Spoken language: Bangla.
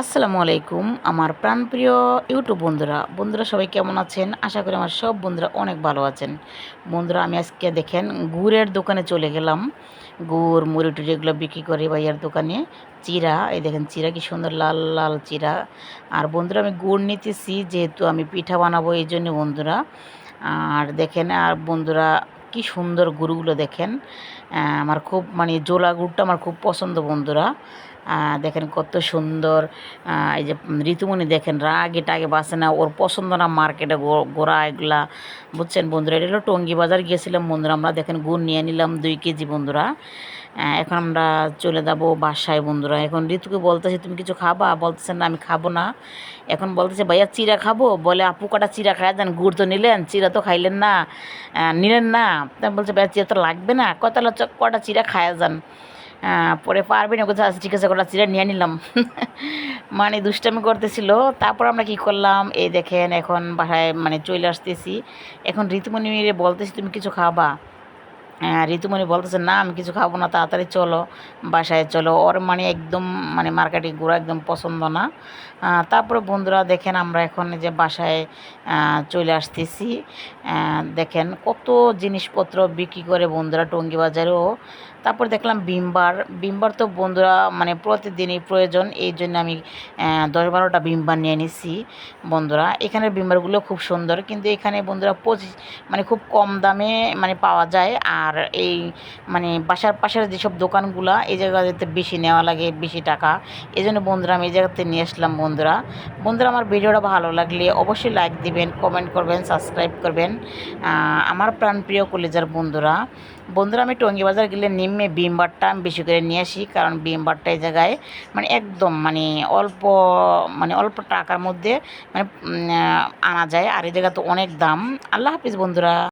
আসসালামু আলাইকুম, আমার প্রাণপ্রিয় ইউটিউব বন্ধুরা। বন্ধুরা সবাই কেমন আছেন? আশা করি আমার সব বন্ধুরা অনেক ভালো আছেন। বন্ধুরা, আমি আজকে দেখেন গুড়ের দোকানে চলে গেলাম। গুড়, মুড়ি টুড়ি এগুলো বিক্রি করে ভাইয়ার দোকানে। চিরা, এই দেখেন চিরা কি সুন্দর লাল লাল চিরা। আর বন্ধুরা, আমি গুড় নিতেছি, যেহেতু আমি পিঠা বানাবো, এই জন্য বন্ধুরা। আর দেখেন, আর বন্ধুরা কি সুন্দর গুড়গুলো দেখেন। আমার খুব মানে জোলা গুড়টা আমার খুব পছন্দ বন্ধুরা। দেখেন কত সুন্দর। এই যে ঋতুমণি দেখেন, রাগে টাগে বাসে না, ওর পছন্দ না মার্কেটে গোড়া এগুলা। বুঝছেন বন্ধুরা? এটা হলো টঙ্গি বাজার, গিয়েছিলাম বন্ধুরা। আমরা দেখেন গুড় নিয়ে নিলাম দুই কেজি বন্ধুরা। এখন আমরা চলে যাব বাসায় বন্ধুরা। এখন ঋতুকে বলতেছে, তুমি কিছু খাবা? বলতেছে, না, আমি খাব না। এখন বলতেছে, ভাইয়া চিরা খাব? বলে, আপু কটা চিরা খায় দেন? গুড় তো নিলেন চিরা তো খাইলেন না। নিলেন না। তা বলছে চিরা তো লাগবে না কত কটা চিরা খায়া যান? পরে পারবে না। কোথাও আচ্ছা ঠিক আছে কটা চিরা নিয়ে নিলাম। মানে দুষ্টামি করতেছিল। তারপর আমরা কি করলাম, এই দেখেন, এখন বাসায় মানে চলে আসতেছি। এখন ঋতুমণি বলতেছি, তুমি কিছু খাবা? ঋতুমণি বলতেছে, না, আমি কিছু খাব না, তাড়াতাড়ি চলো, বাসায় চলো। ওর মানে একদম মানে মার্কেটে ঘোরা একদম পছন্দ না। তারপরে বন্ধুরা দেখেন আমরা এখন যে বাসায় চলে আসতেছি। দেখেন কত জিনিসপত্র বিক্রি করে বন্ধুরা টঙ্গি বাজারেও। তারপর দেখলাম বিমবার। বিমবার তো বন্ধুরা মানে প্রতিদিনই প্রয়োজন, এই জন্য আমি দশ বারোটা বিমবার নিয়ে নিছি বন্ধুরা। এখানের বিমবারগুলো খুব সুন্দর, কিন্তু এখানে বন্ধুরা পঁচিশ মানে খুব কম দামে মানে পাওয়া যায়। আর এই মানে বাসার পাশের যেসব দোকানগুলো, এই জায়গাতে বেশি নেওয়া লাগে, বেশি টাকা। এই জন্য বন্ধুরা, আমি এই জায়গাতে নিয়ে আসলাম বন্ধুরা। বন্ধুরা, আমার ভিডিওটা ভালো লাগলে অবশ্যই লাইক দিবেন, কমেন্ট করবেন, সাবস্ক্রাইব করবেন। আমার প্রাণপ্রিয় কলেজার বন্ধুরা বন্ধুরা, আমি টঙ্গি বাজার গেলে নিম্নে বিমবারটা আমি বেশি করে নিয়ে আসি, কারণ বিমবারটা এই জায়গায় মানে একদম মানে অল্প মানে অল্প টাকার মধ্যে মানে আনা যায়, আর এই জায়গা তো অনেক দাম। আল্লাহ হাফিজ বন্ধুরা।